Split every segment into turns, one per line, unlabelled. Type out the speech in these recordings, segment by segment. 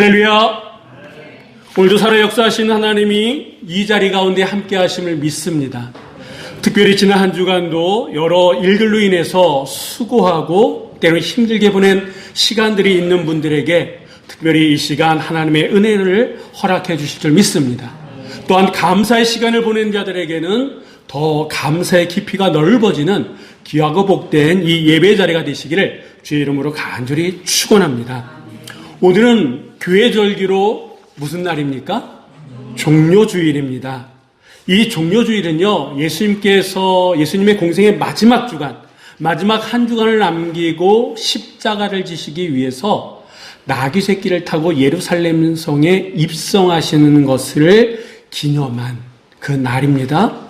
할렐루야. 오늘도 살아 역사하시는 하나님이 이 자리 가운데 함께 하심을 믿습니다. 특별히 지난 한 주간도 여러 일들로 인해서 수고하고 때로는 힘들게 보낸 시간들이 있는 분들에게 특별히 이 시간 하나님의 은혜를 허락해 주실 줄 믿습니다. 또한 감사의 시간을 보낸 자들에게는 더 감사의 깊이가 넓어지는 귀하고 복된 이 예배 자리가 되시기를 주의 이름으로 간절히 축원합니다. 오늘은 교회 절기로 무슨 날입니까? 종료주일입니다. 이 종료주일은요, 예수님께서, 예수님의 공생의 마지막 주간, 마지막 한 주간을 남기고 십자가를 지시기 위해서 나귀 새끼를 타고 예루살렘 성에 입성하시는 것을 기념한 그 날입니다.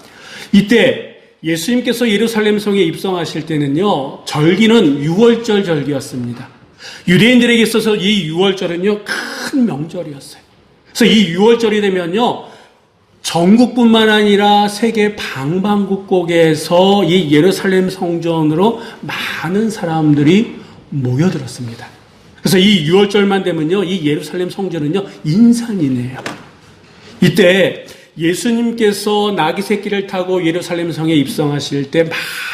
이때 예수님께서 예루살렘 성에 입성하실 때는요, 절기는 6월절 절기였습니다. 유대인들에게 있어서 이 6월절은요, 큰 명절이었어요. 그래서 이 6월절이 되면요, 전국뿐만 아니라 세계 방방곡곡에서 이 예루살렘 성전으로 많은 사람들이 모여들었습니다. 그래서 이 6월절만 되면요, 이 예루살렘 성전은요, 인산이네요. 이때 예수님께서 나귀 새끼를 타고 예루살렘 성에 입성하실 때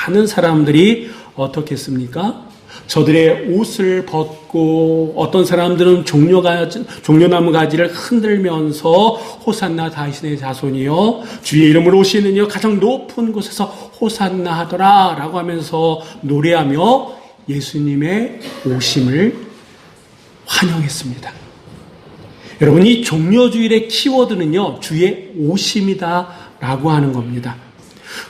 많은 사람들이 어떻게 했습니까? 저들의 옷을 벗고 어떤 사람들은 종려 가지, 종려나무 가지를 흔들면서 호산나 다윗의 자손이요 주의 이름으로 오시는요 가장 높은 곳에서 호산나 하더라 라고 하면서 노래하며 예수님의 오심을 환영했습니다. 여러분 이 종려주일의 키워드는요 주의 오심이다 라고 하는 겁니다.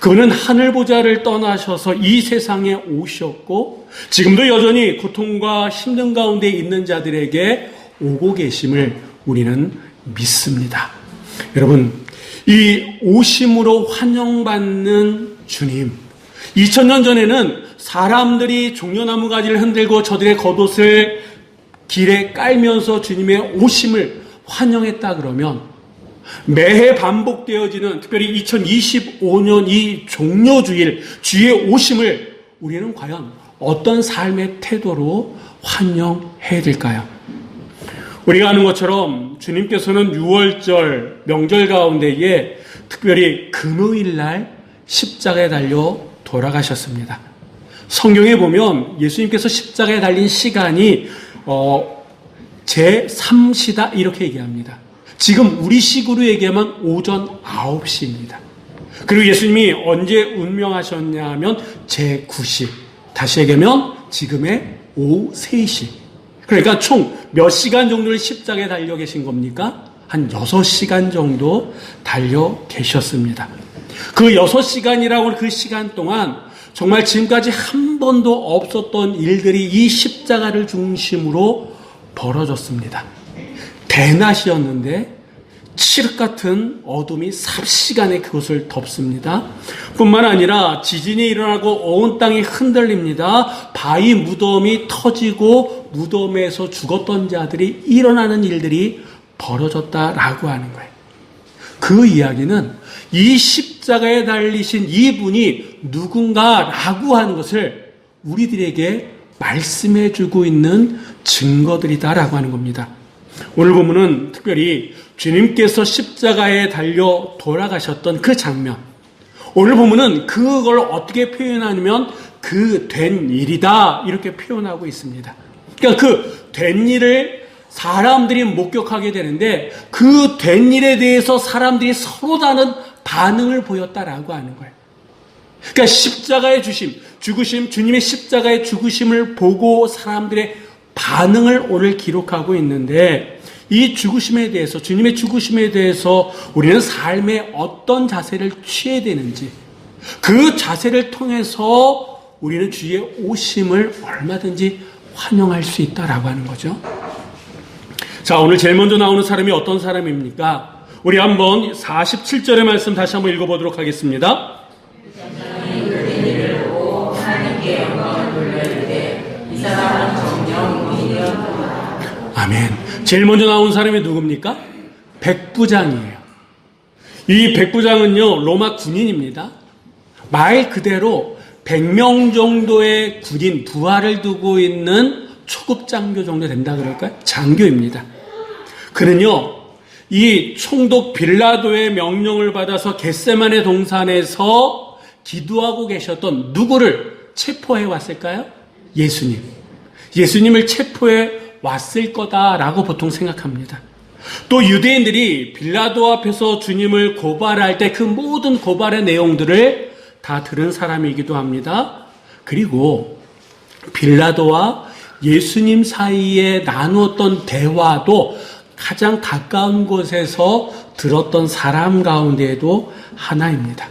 그분은 하늘 보좌를 떠나셔서 이 세상에 오셨고 지금도 여전히 고통과 힘든 가운데 있는 자들에게 오고 계심을 우리는 믿습니다. 여러분, 이 오심으로 환영받는 주님. 2000년 전에는 사람들이 종려나무 가지를 흔들고 저들의 겉옷을 길에 깔면서 주님의 오심을 환영했다 그러면 매해 반복되어지는 특별히 2025년 이 종료주일 주의 오심을 우리는 과연 어떤 삶의 태도로 환영해야 될까요? 우리가 아는 것처럼 주님께서는 6월절 명절 가운데에 특별히 금요일 날 십자가에 달려 돌아가셨습니다. 성경에 보면 예수님께서 십자가에 달린 시간이 어, 제 3시다 이렇게 얘기합니다. 지금 우리 식으로 얘기하면 오전 9시입니다. 그리고 예수님이 언제 운명하셨냐 하면 제9시. 다시 얘기하면 지금의 오후 3시. 그러니까 총 몇 시간 정도를 십자가에 달려 계신 겁니까? 한 6시간 정도 달려 계셨습니다. 그 6시간이라고 하는 그 시간 동안 정말 지금까지 한 번도 없었던 일들이 이 십자가를 중심으로 벌어졌습니다. 대낮이었는데 칠흑 같은 어둠이 삽시간에 그것을 덮습니다. 뿐만 아니라 지진이 일어나고 온 땅이 흔들립니다. 바위 무덤이 터지고 무덤에서 죽었던 자들이 일어나는 일들이 벌어졌다라고 하는 거예요. 그 이야기는 이 십자가에 달리신 이분이 누군가라고 하는 것을 우리들에게 말씀해 주고 있는 증거들이다라고 하는 겁니다. 오늘 보면은 특별히 주님께서 십자가에 달려 돌아가셨던 그 장면. 오늘 보면은 그걸 어떻게 표현하냐면 그 된 일이다 이렇게 표현하고 있습니다. 그러니까 그 된 일을 사람들이 목격하게 되는데 그 된 일에 대해서 사람들이 서로 다른 반응을 보였다라고 하는 거예요. 그러니까 십자가의 주심, 죽으심, 주님의 십자가의 죽으심을 보고 사람들의 반응을 오늘 기록하고 있는데 이 죽으심에 대해서 주님의 죽으심에 대해서 우리는 삶의 어떤 자세를 취해야 되는지 그 자세를 통해서 우리는 주의 오심을 얼마든지 환영할 수 있다라고 하는 거죠. 자, 오늘 제일 먼저 나오는 사람이 어떤 사람입니까? 우리 한번 47절의 말씀 다시 한번 읽어보도록 하겠습니다. 아멘. 제일 먼저 나온 사람이 누굽니까? 백부장이에요. 이 백부장은요, 로마 군인입니다. 말 그대로 100명 정도의 군인, 부하를 두고 있는 초급 장교 정도 된다 그럴까요? 장교입니다. 그는요, 이 총독 빌라도의 명령을 받아서 겟세만의 동산에서 기도하고 계셨던 누구를 체포해 왔을까요? 예수님. 예수님을 체포해 왔을 거다라고 보통 생각합니다. 또 유대인들이 빌라도 앞에서 주님을 고발할 때 그 모든 고발의 내용들을 다 들은 사람이기도 합니다. 그리고 빌라도와 예수님 사이에 나누었던 대화도 가장 가까운 곳에서 들었던 사람 가운데에도 하나입니다.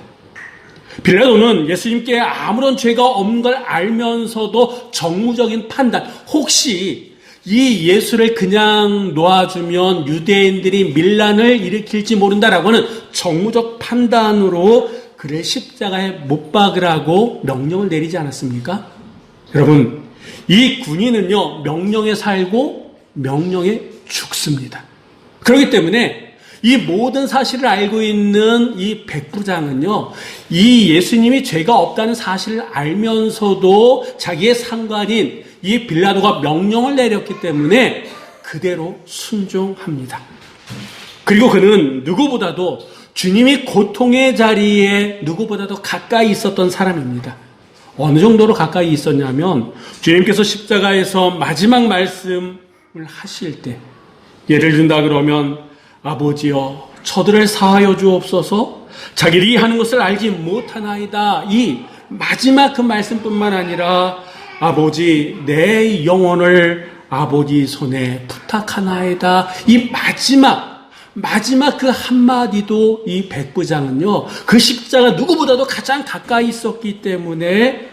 빌라도는 예수님께 아무런 죄가 없는 걸 알면서도 정무적인 판단, 혹시 이 예수를 그냥 놓아주면 유대인들이 밀란을 일으킬지 모른다라고 하는 정무적 판단으로 그를 십자가에 못 박으라고 명령을 내리지 않았습니까? 여러분, 이 군인은요, 명령에 살고 명령에 죽습니다. 그렇기 때문에 이 모든 사실을 알고 있는 이 백부장은요, 이 예수님이 죄가 없다는 사실을 알면서도 자기의 상관인 이 빌라도가 명령을 내렸기 때문에 그대로 순종합니다. 그리고 그는 누구보다도 주님이 고통의 자리에 누구보다도 가까이 있었던 사람입니다. 어느 정도로 가까이 있었냐면 주님께서 십자가에서 마지막 말씀을 하실 때 예를 든다 그러면 아버지여 저들을 사하여 주옵소서 자기들이 하는 것을 알지 못하나이다 이 마지막 그 말씀뿐만 아니라 아버지 내 영혼을 아버지 손에 부탁하나이다 이 마지막 마지막 그 한마디도 이 백부장은요, 그 십자가 누구보다도 가장 가까이 있었기 때문에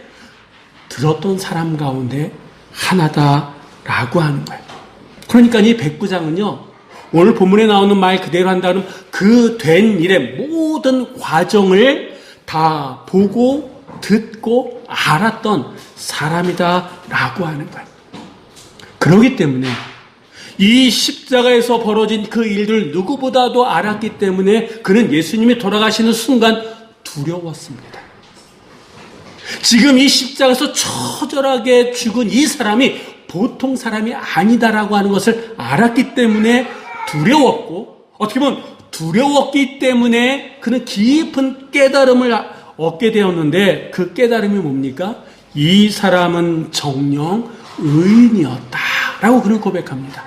들었던 사람 가운데 하나다라고 하는 거예요. 그러니까 이 백부장은요, 오늘 본문에 나오는 말 그대로 한다면 그 된 일의 모든 과정을 다 보고 듣고 알았던 사람이다라고 하는 거예요. 그러기 때문에 이 십자가에서 벌어진 그 일들 누구보다도 알았기 때문에 그는 예수님이 돌아가시는 순간 두려웠습니다. 지금 이 십자가에서 처절하게 죽은 이 사람이 보통 사람이 아니다라고 하는 것을 알았기 때문에 두려웠고 어떻게 보면 두려웠기 때문에 그는 깊은 깨달음을 얻게 되었는데 그 깨달음이 뭡니까? 이 사람은 정령 의인이었다라고 그는 고백합니다.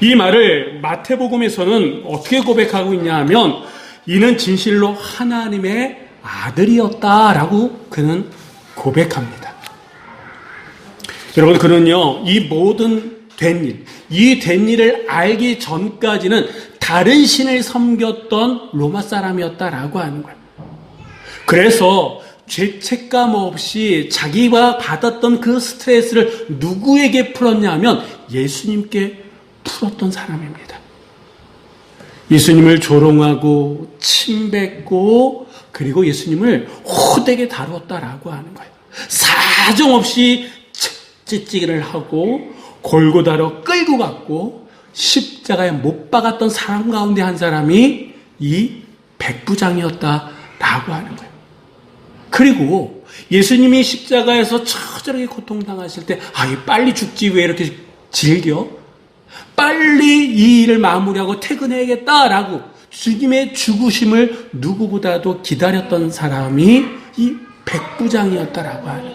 이 말을 마태복음에서는 어떻게 고백하고 있냐 하면 이는 진실로 하나님의 아들이었다라고 그는 고백합니다. 여러분 그는요 이 모든 된 일, 이 된 일을 알기 전까지는 다른 신을 섬겼던 로마 사람이었다라고 하는 거예요. 그래서 죄책감 없이 자기가 받았던 그 스트레스를 누구에게 풀었냐면 예수님께 풀었던 사람입니다. 예수님을 조롱하고 침뱉고 그리고 예수님을 호되게 다루었다라고 하는 거예요. 사정없이 찌찌기를 하고 골고다로 끌고 갔고 십자가에 못 박았던 사람 가운데 한 사람이 이 백부장이었다라고 하는 거예요. 그리고 예수님이 십자가에서 처절하게 고통당하실 때, 아, 빨리 죽지 왜 이렇게 즐겨? 빨리 이 일을 마무리하고 퇴근해야겠다라고 주님의 죽으심을 누구보다도 기다렸던 사람이 이 백부장이었다라고 하는.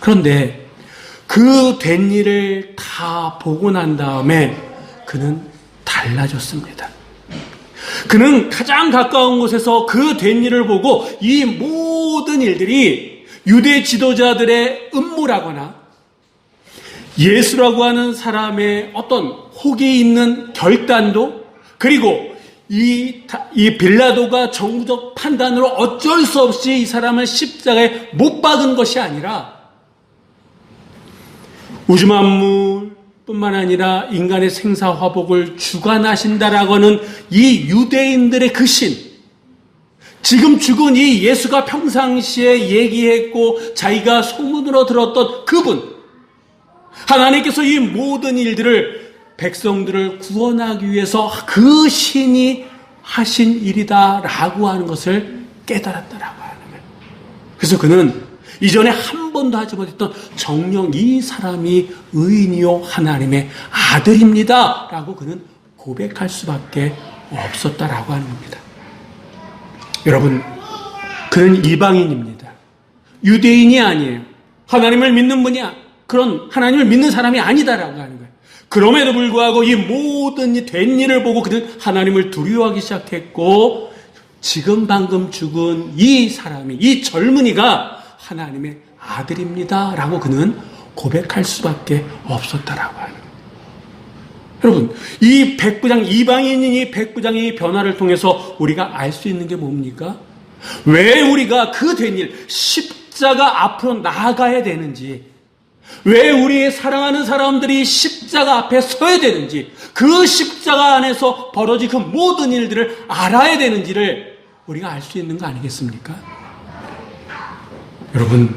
그런데 그 된 일을 다 보고 난 다음에 그는 달라졌습니다. 그는 가장 가까운 곳에서 그 된 일을 보고 이 모든 일들이 유대 지도자들의 음모라거나 예수라고 하는 사람의 어떤 혹이 있는 결단도 그리고 이, 이 빌라도가 정부적 판단으로 어쩔 수 없이 이 사람을 십자가에 못 박은 것이 아니라 우주만물 뿐만 아니라 인간의 생사화복을 주관하신다라고 하는 이 유대인들의 그 신, 지금 죽은 이 예수가 평상시에 얘기했고 자기가 소문으로 들었던 그분, 하나님께서 이 모든 일들을 백성들을 구원하기 위해서 그 신이 하신 일이다라고 하는 것을 깨달았다라고 하는 거예요. 그래서 그는 이전에 한 번도 하지 못했던 정령 이 사람이 의인이요 하나님의 아들입니다 라고 그는 고백할 수밖에 없었다라고 하는 겁니다. 여러분, 그는 이방인입니다. 유대인이 아니에요. 하나님을 믿는 분이 그런 하나님을 믿는 사람이 아니다라고 하는 거예요. 그럼에도 불구하고 이 모든 이된 일을 보고 그는 하나님을 두려워하기 시작했고 지금 방금 죽은 이 사람이 이 젊은이가 하나님의 아들입니다 라고 그는 고백할 수밖에 없었다라고 하는. 여러분, 이 백부장 이방인인 이 백부장의 변화를 통해서 우리가 알 수 있는 게 뭡니까? 왜 우리가 그 된 일, 십자가 앞으로 나아가야 되는지, 왜 우리의 사랑하는 사람들이 십자가 앞에 서야 되는지, 그 십자가 안에서 벌어진 그 모든 일들을 알아야 되는지를 우리가 알 수 있는 거 아니겠습니까? 여러분,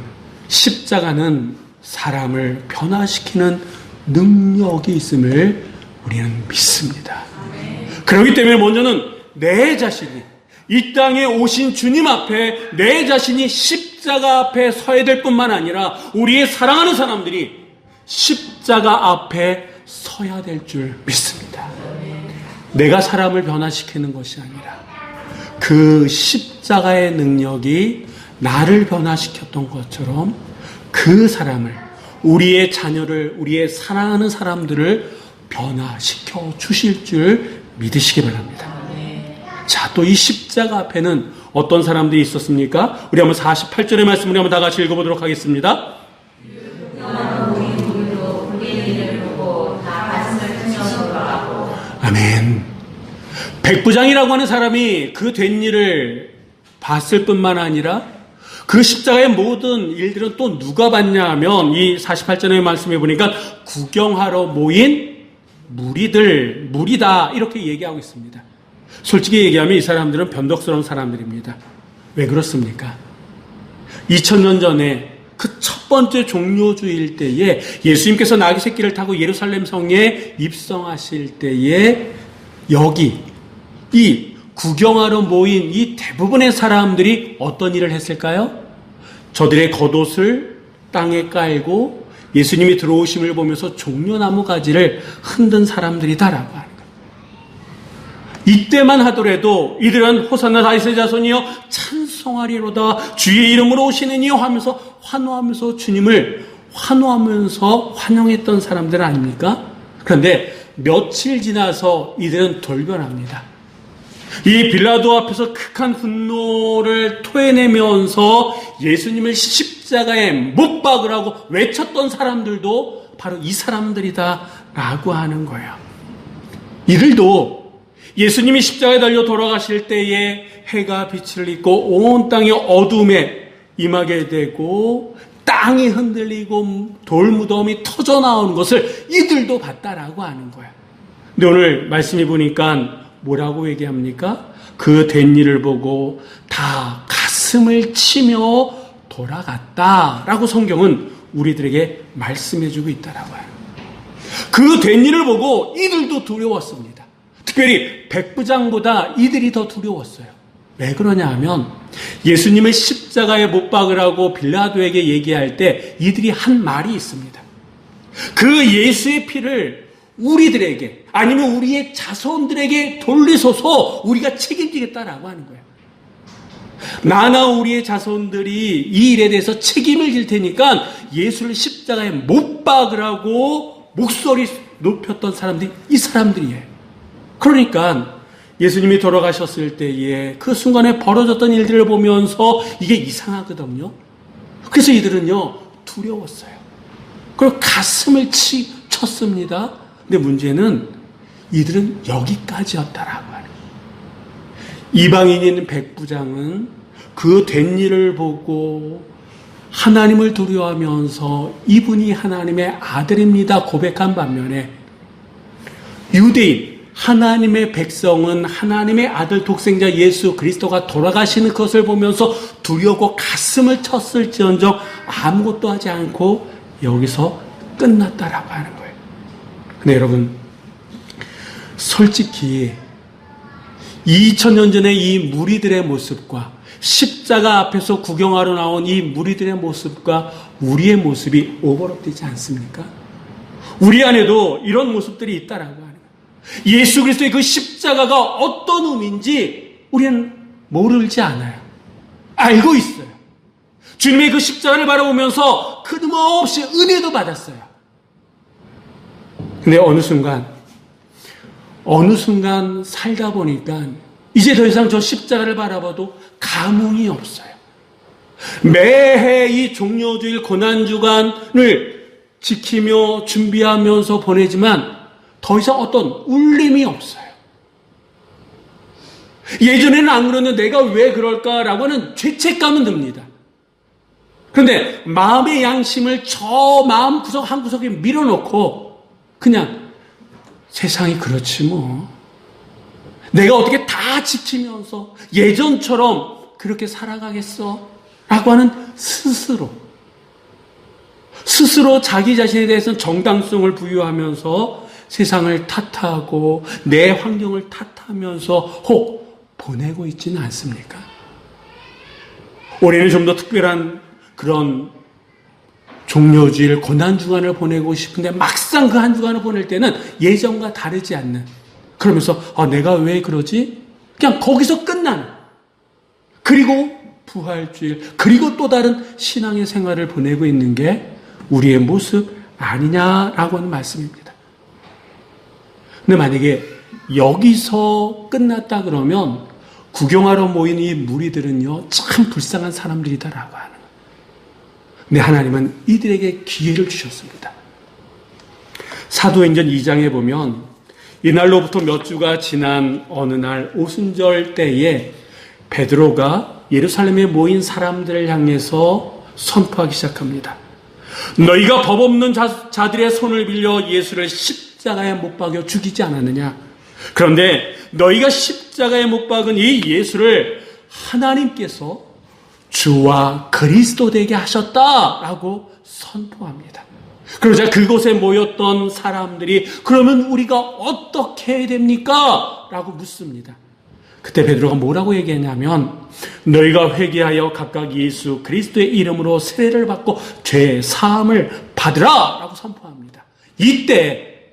십자가는 사람을 변화시키는 능력이 있음을 우리는 믿습니다. 그렇기 때문에 먼저는 내 자신이 이 땅에 오신 주님 앞에 내 자신이 십자가 앞에 서야 될 뿐만 아니라 우리의 사랑하는 사람들이 십자가 앞에 서야 될 줄 믿습니다. 내가 사람을 변화시키는 것이 아니라 그 십자가의 능력이 나를 변화시켰던 것처럼 그 사람을 우리의 자녀를 우리의 사랑하는 사람들을 변화시켜 주실 줄 믿으시기 바랍니다. 자, 또 이 십자가 앞에는 어떤 사람들이 있었습니까? 우리 한번 48절의 말씀을 한번 다 같이 읽어보도록 하겠습니다. 아멘. 백부장이라고 하는 사람이 그 된 일을 봤을 뿐만 아니라 그 십자가의 모든 일들은 또 누가 봤냐 하면 이 48절의 말씀에 보니까 구경하러 모인 무리들, 무리다 이렇게 얘기하고 있습니다. 솔직히 얘기하면 이 사람들은 변덕스러운 사람들입니다. 왜 그렇습니까? 2000년 전에 그 첫 번째 종료주일 때에 예수님께서 나귀 새끼를 타고 예루살렘 성에 입성하실 때에 여기 이 구경하러 모인 이 대부분의 사람들이 어떤 일을 했을까요? 저들의 겉옷을 땅에 깔고 예수님이 들어오심을 보면서 종려나무 가지를 흔든 사람들이다라고 거예요. 이때만 하더라도 이들은 호산나 다이세 자손이여 찬송하리로다 주의 이름으로 오시는 이여 하면서 환호하면서 주님을 환호하면서 환영했던 사람들 아닙니까? 그런데 며칠 지나서 이들은 돌변합니다. 이 빌라도 앞에서 극한 분노를 토해내면서 예수님을 십자가에 못 박으라고 외쳤던 사람들도 바로 이 사람들이다라고 하는 거예요. 이들도 예수님이 십자가에 달려 돌아가실 때에 해가 빛을 잇고 온 땅이 어둠에 임하게 되고 땅이 흔들리고 돌무덤이 터져 나오는 것을 이들도 봤다라고 하는 거야. 근데 오늘 말씀해 보니까 뭐라고 얘기합니까? 그 된 일을 보고 다 가슴을 치며 돌아갔다라고 성경은 우리들에게 말씀해 주고 있다라고 해요. 그 된 일을 보고 이들도 두려웠습니다. 특별히 백부장보다 이들이 더 두려웠어요. 왜 그러냐 하면 예수님을 십자가에 못 박으라고 빌라도에게 얘기할 때 이들이 한 말이 있습니다. 그 예수의 피를 우리들에게 아니면 우리의 자손들에게 돌리소서 우리가 책임지겠다라고 하는 거예요. 나나 우리의 자손들이 이 일에 대해서 책임을 질 테니까 예수를 십자가에 못 박으라고 목소리 높였던 사람들이 이 사람들이에요. 그러니까 예수님이 돌아가셨을 때에 그 순간에 벌어졌던 일들을 보면서 이게 이상하거든요. 그래서 이들은요 두려웠어요. 그리고 가슴을 치, 쳤습니다. 근데 문제는 이들은 여기까지였다라고 하는 이방인인 백부장은 그 된 일을 보고 하나님을 두려워하면서 이분이 하나님의 아들입니다 고백한 반면에 유대인 하나님의 백성은 하나님의 아들 독생자 예수 그리스도가 돌아가시는 것을 보면서 두려워 가슴을 쳤을지언정 아무것도 하지 않고 여기서 끝났다라고 하는. 근데 여러분 솔직히 2000년 전에 이 무리들의 모습과 십자가 앞에서 구경하러 나온 이 무리들의 모습과 우리의 모습이 오버랩되지 않습니까? 우리 안에도 이런 모습들이 있다라고 하는. 예수 그리스도의 그 십자가가 어떤 의미인지 우리는 모르지 않아요. 알고 있어요. 주님의 그 십자가를 바라보면서 끊임없이 은혜도 받았어요. 근데 어느 순간, 어느 순간 살다 보니까 이제 더 이상 저 십자가를 바라봐도 감흥이 없어요. 매해 이 종료주일 고난주간을 지키며 준비하면서 보내지만 더 이상 어떤 울림이 없어요. 예전에는 안 그랬는데 내가 왜 그럴까라고 하는 죄책감은 듭니다. 그런데 마음의 양심을 저 마음 구석 한 구석에 밀어놓고 그냥 세상이 그렇지 뭐. 내가 어떻게 다 지키면서 예전처럼 그렇게 살아가겠어? 라고 하는 스스로. 스스로 자기 자신에 대해서는 정당성을 부여하면서 세상을 탓하고 내 환경을 탓하면서 혹 보내고 있지는 않습니까? 올해는 좀 더 특별한 그런 종료주일 고난 주간을 보내고 싶은데 막상 그 한 주간을 보낼 때는 예전과 다르지 않는 그러면서 아 내가 왜 그러지? 그냥 거기서 끝나는 그리고 부활주일 그리고 또 다른 신앙의 생활을 보내고 있는 게 우리의 모습 아니냐라고 하는 말씀입니다. 근데 만약에 여기서 끝났다 그러면 구경하러 모인 이 무리들은요 참 불쌍한 사람들이다라고 하는. 근데 하나님은 이들에게 기회를 주셨습니다. 사도행전 2장에 보면 이날로부터 몇 주가 지난 어느 날 오순절 때에 베드로가 예루살렘에 모인 사람들을 향해서 선포하기 시작합니다. 너희가 법 없는 자, 들의 손을 빌려 예수를 십자가에 못 박여 죽이지 않았느냐? 그런데 너희가 십자가에 못 박은 이 예수를 하나님께서 주와 그리스도 되게 하셨다라고 선포합니다. 그러자 그곳에 모였던 사람들이 그러면 우리가 어떻게 해야 됩니까? 라고 묻습니다. 그때 베드로가 뭐라고 얘기했냐면 너희가 회개하여 각각 예수 그리스도의 이름으로 세례를 받고 죄 사함을 받으라라고 선포합니다. 이때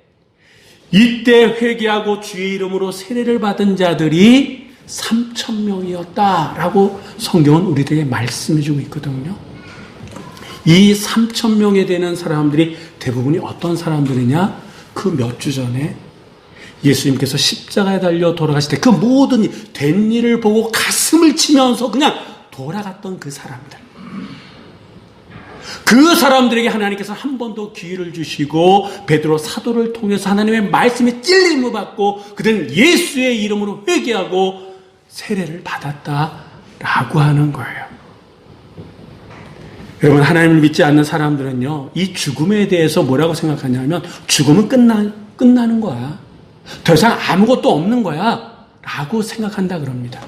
이때 회개하고 주의 이름으로 세례를 받은 자들이 3천 명이었다라고 성경은 우리들에게 말씀해 주고 있거든요. 이 3천 명에 되는 사람들이 대부분이 어떤 사람들이냐? 그 몇 주 전에 예수님께서 십자가에 달려 돌아가실 때 그 모든 된 일을 보고 가슴을 치면서 그냥 돌아갔던 그 사람들. 그 사람들에게 하나님께서 한 번 더 기회를 주시고 베드로 사도를 통해서 하나님의 말씀에 찔림을 받고 그들은 예수의 이름으로 회개하고 세례를 받았다라고 하는 거예요. 여러분 하나님을 믿지 않는 사람들은요 이 죽음에 대해서 뭐라고 생각하냐면 죽음은 끝나 끝나는 거야. 더 이상 아무것도 없는 거야. 라고 생각한다 그럽니다.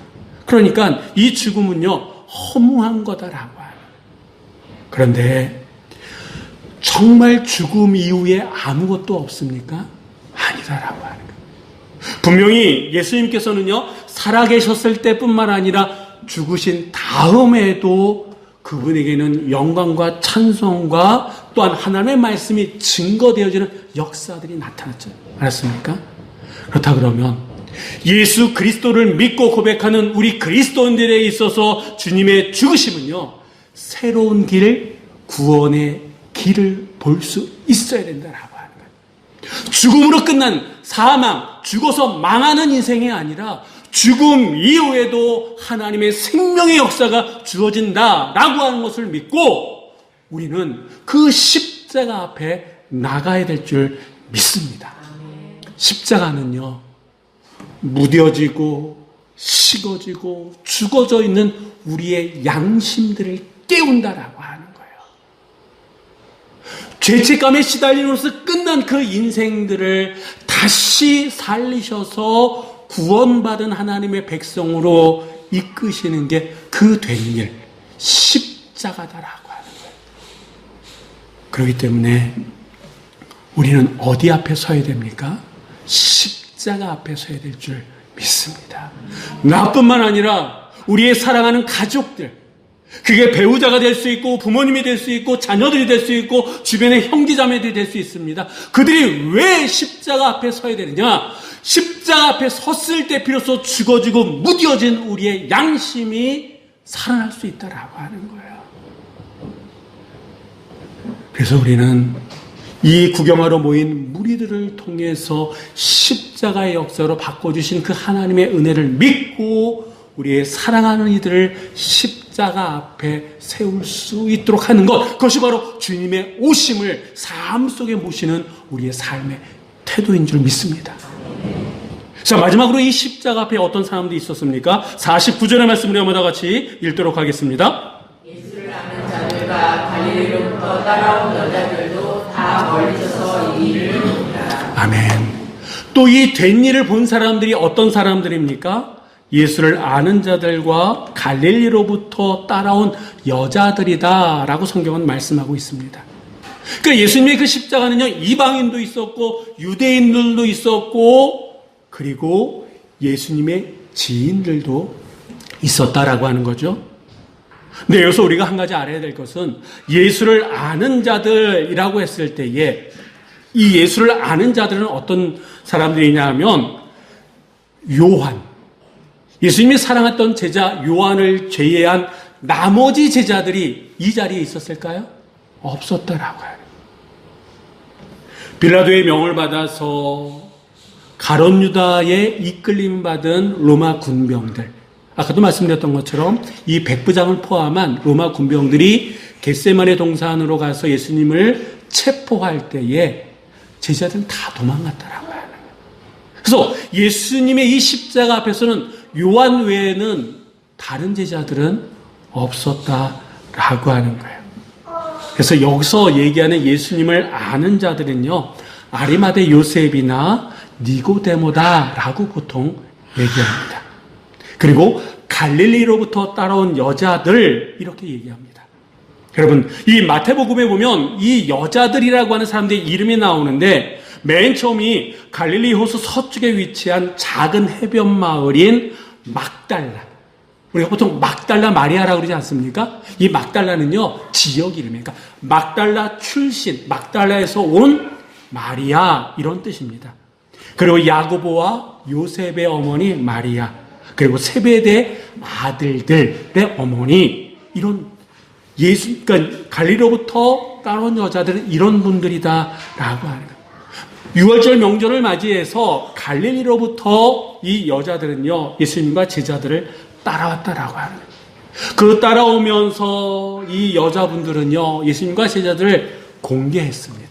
그러니까 이 죽음은요, 허무한 거다라고 하는. 그런데 정말 죽음 이후에 아무것도 없습니까? 아니다라고 하는 거예요. 분명히 예수님께서는요, 살아계셨을 때뿐만 아니라 죽으신 다음에도 그분에게는 영광과 찬송과 또한 하나님의 말씀이 증거되어지는 역사들이 나타났죠. 알았습니까? 그렇다 그러면 예수 그리스도를 믿고 고백하는 우리 그리스도인들에 있어서 주님의 죽으심은요, 새로운 길, 구원의 길을 볼 수 있어야 된다라고 하는 거예요. 죽음으로 끝난 사망, 죽어서 망하는 인생이 아니라 죽음 이후에도 하나님의 생명의 역사가 주어진다라고 하는 것을 믿고 우리는 그 십자가 앞에 나가야 될 줄 믿습니다. 십자가는요, 무뎌지고, 식어지고, 죽어져 있는 우리의 양심들을 깨운다라고 하는 거예요. 죄책감에 시달림으로써 끝난 그 인생들을 다시 살리셔서 구원받은 하나님의 백성으로 이끄시는 게 그 된 일, 십자가다라고 하는 거예요. 그렇기 때문에 우리는 어디 앞에 서야 됩니까? 십자가 앞에 서야 될 줄 믿습니다. 나뿐만 아니라 우리의 사랑하는 가족들, 그게 배우자가 될 수 있고 부모님이 될 수 있고 자녀들이 될 수 있고 주변의 형제자매들이 될 수 있습니다. 그들이 왜 십자가 앞에 서야 되느냐? 십자가 앞에 섰을 때 비로소 죽어지고 무뎌진 우리의 양심이 살아날 수 있다라고 하는 거예요. 그래서 우리는 이 구경하러 모인 무리들을 통해서 십자가의 역사로 바꿔주신 그 하나님의 은혜를 믿고 우리의 사랑하는 이들을 십자가 앞에 세울 수 있도록 하는 것. 그것이 바로 주님의 오심을 삶 속에 모시는 우리의 삶의 태도인 줄 믿습니다. 자, 마지막으로 이 십자가 앞에 어떤 사람들이 있었습니까? 49절의 말씀을 한번 다 같이 읽도록 하겠습니다.
예수를 아는 자들과 갈릴리로부터 따라온 여자들도 다 멀리서 이 일을 보니라.
아멘. 또 이 된 일을 본 사람들이 어떤 사람들입니까? 예수를 아는 자들과 갈릴리로부터 따라온 여자들이다 라고 성경은 말씀하고 있습니다. 그러니까 예수님의 그 십자가는요, 이방인도 있었고, 유대인들도 있었고, 그리고 예수님의 지인들도 있었다라고 하는 거죠. 근데 여기서 우리가 한 가지 알아야 될 것은 예수를 아는 자들이라고 했을 때에 이 예수를 아는 자들은 어떤 사람들이냐 하면 요한. 예수님이 사랑했던 제자 요한을 제외한 나머지 제자들이 이 자리에 있었을까요? 없었다라고 해요. 빌라도의 명을 받아서 가론 유다에 이끌림 받은 로마 군병들. 아까도 말씀드렸던 것처럼 이 백부장을 포함한 로마 군병들이 겟세만의 동산으로 가서 예수님을 체포할 때에 제자들은 다 거예요. 그래서 예수님의 이 십자가 앞에서는 요한 외에는 다른 제자들은 없었다라고 하는 거예요. 그래서 여기서 얘기하는 예수님을 아는 자들은요, 아리마대 요셉이나 니고데모다라고 보통 얘기합니다. 그리고 갈릴리로부터 따라온 여자들 이렇게 얘기합니다. 여러분, 이 마태복음에 보면 이 여자들이라고 하는 사람들의 이름이 나오는데 맨 처음이 갈릴리 호수 서쪽에 위치한 작은 해변 마을인 막달라. 우리가 보통 막달라 마리아라고 그러지 않습니까? 이 막달라는요, 지역 이름이에요. 그러니까 막달라 출신, 막달라에서 온 마리아, 이런 뜻입니다. 그리고 야고보와 요셉의 어머니 마리아, 그리고 세베대 아들들의 어머니, 이런 예수, 그러니까 갈리로부터 따온 여자들은 이런 분들이다라고 하는 거예요. 6월절 명절을 맞이해서 갈릴리로부터 이 여자들은요, 예수님과 제자들을 따라왔다라고 하는 거예요. 그 따라오면서 이 여자분들은요, 예수님과 제자들을 공개했습니다.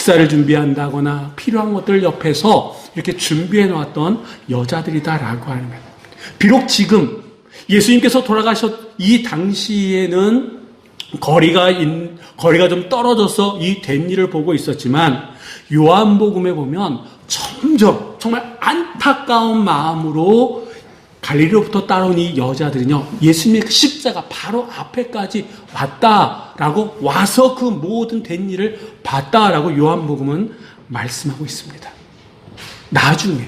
식사를 준비한다거나 필요한 것들 옆에서 이렇게 준비해 놓았던 여자들이다라고 하는 거예요. 비록 지금 예수님께서 돌아가셨 이 당시에는 거리가 인, 거리가 좀 떨어져서 이 된 일을 보고 있었지만 요한복음에 보면 점점 정말 안타까운 마음으로 갈릴리로부터 따라온 이 여자들은요 예수님의 그 십자가 바로 앞에까지 왔다라고 와서 그 모든 된 일을 봤다라고 요한복음은 말씀하고 있습니다. 나중에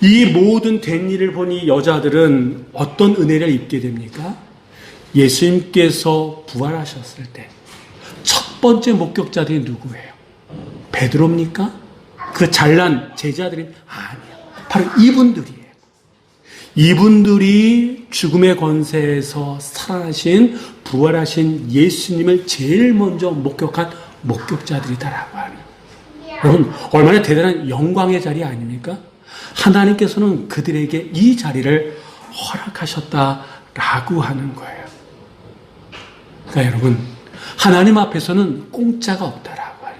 이 모든 된 일을 본 이 여자들은 어떤 은혜를 입게 됩니까? 예수님께서 부활하셨을 때 첫 번째 목격자들이 누구예요? 베드로입니까? 그 잘난 제자들이 아니야. 바로 이분들이에요. 이분들이 죽음의 권세에서 살아나신 부활하신 예수님을 제일 먼저 목격한 목격자들이다라고 하는. 여러분 얼마나 대단한 영광의 자리 아닙니까? 하나님께서는 그들에게 이 자리를 허락하셨다라고 하는 거예요. 그러니까 여러분 하나님 앞에서는 공짜가 없다라고 해요.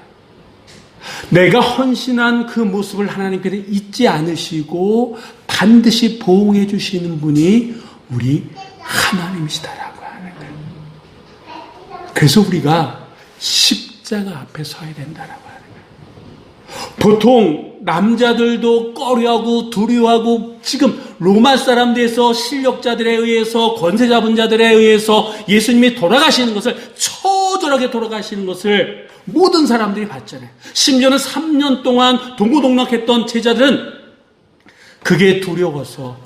내가 헌신한 그 모습을 하나님께서 잊지 않으시고 반드시 보호해 주시는 분이 우리 하나님이시다라고 하는 거예요. 그래서 우리가 십자가 앞에 서야 된다라고 하는 거예요. 보통 남자들도 꺼려하고 두려워하고 지금 로마 사람들에서 실력자들에 의해서 권세 잡은 자들에 의해서 예수님이 돌아가시는 것을 처절하게 돌아가시는 것을 모든 사람들이 봤잖아요. 심지어는 3년 동안 동고동락했던 제자들은 그게 두려워서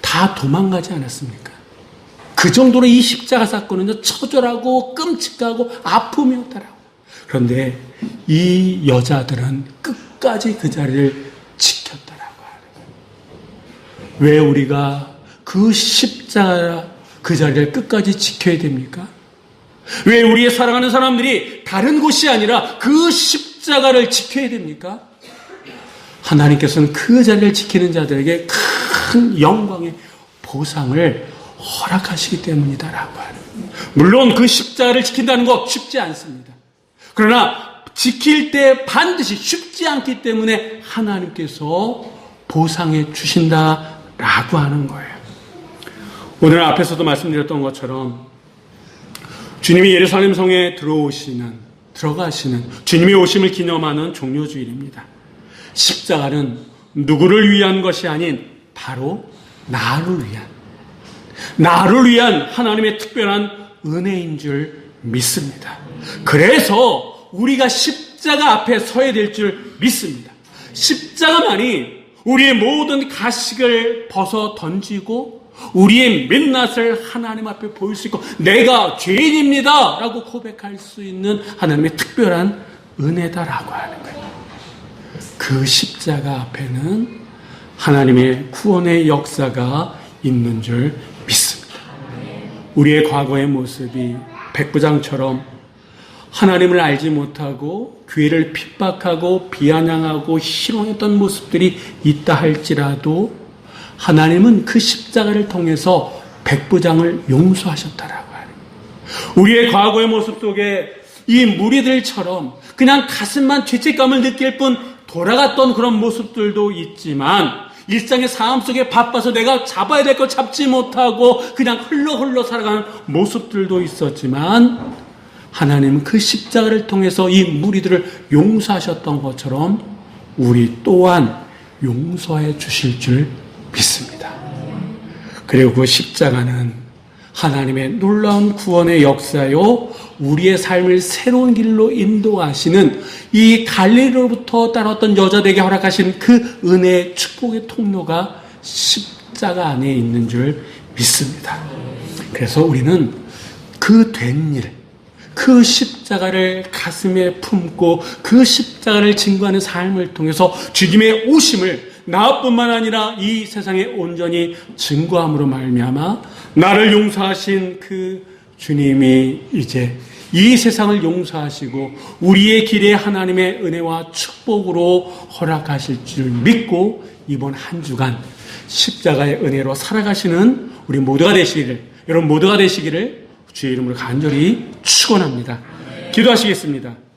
다 도망가지 않았습니까? 그 정도로 이 십자가 사건은 처절하고 끔찍하고 아픔이었다라고. 그런데 이 여자들은 끝까지 그 자리를 지켰다라고 하는. 왜 우리가 그 십자가 그 자리를 끝까지 지켜야 됩니까? 왜 우리의 사랑하는 사람들이 다른 곳이 아니라 그 십자가를 지켜야 됩니까? 하나님께서는 그 자리를 지키는 자들에게 큰 영광의 보상을 허락하시기 때문이다라고 하는 거예요. 물론 그 십자가를 지킨다는 거 쉽지 않습니다. 그러나 지킬 때 반드시 쉽지 않기 때문에 하나님께서 보상해 주신다라고 하는 거예요. 오늘 앞에서도 말씀드렸던 것처럼 주님이 예루살렘 성에 들어오시는 들어가시는 주님의 오심을 기념하는 종료주일입니다. 십자가는 누구를 위한 것이 아닌 바로 나를 위한 나를 위한 하나님의 특별한 은혜인 줄 믿습니다. 그래서 우리가 십자가 앞에 서야 될 줄 믿습니다. 십자가만이 우리의 모든 가식을 벗어 던지고 우리의 민낯을 하나님 앞에 보일 수 있고 내가 죄인입니다 라고 고백할 수 있는 하나님의 특별한 은혜다라고 거예요. 그 십자가 앞에는 하나님의 구원의 역사가 있는 줄 믿습니다. 우리의 과거의 모습이 백부장처럼 하나님을 알지 못하고 교회를 핍박하고 비아냥하고 희롱했던 모습들이 있다 할지라도 하나님은 그 십자가를 통해서 백부장을 용서하셨다라고 하는. 우리의 과거의 모습 속에 이 무리들처럼 그냥 가슴만 죄책감을 느낄 뿐 돌아갔던 그런 모습들도 있지만 일상의 삶 속에 바빠서 내가 잡아야 될거 잡지 못하고 그냥 흘러 흘러 살아가는 모습들도 있었지만 하나님은 그 십자가를 통해서 이 무리들을 용서하셨던 것처럼 우리 또한 용서해 주실 줄 믿습니다. 그리고 그 십자가는 하나님의 놀라운 구원의 역사요, 우리의 삶을 새로운 길로 인도하시는 이 갈릴리로부터 따라왔던 여자들에게 허락하신 그 은혜의 축복의 통로가 십자가 안에 있는 줄 믿습니다. 그래서 우리는 그 된 일, 그 십자가를 가슴에 품고 그 십자가를 증거하는 삶을 통해서 주님의 오심을 나뿐만 아니라 이 세상에 온전히 증거함으로 말미암아 나를 용서하신 그 주님이 이제 이 세상을 용서하시고 우리의 길에 하나님의 은혜와 축복으로 허락하실 줄 믿고 이번 한 주간 십자가의 은혜로 살아가시는 우리 모두가 되시기를 여러분 모두가 되시기를 주의 이름으로 간절히 축원합니다. 기도하시겠습니다.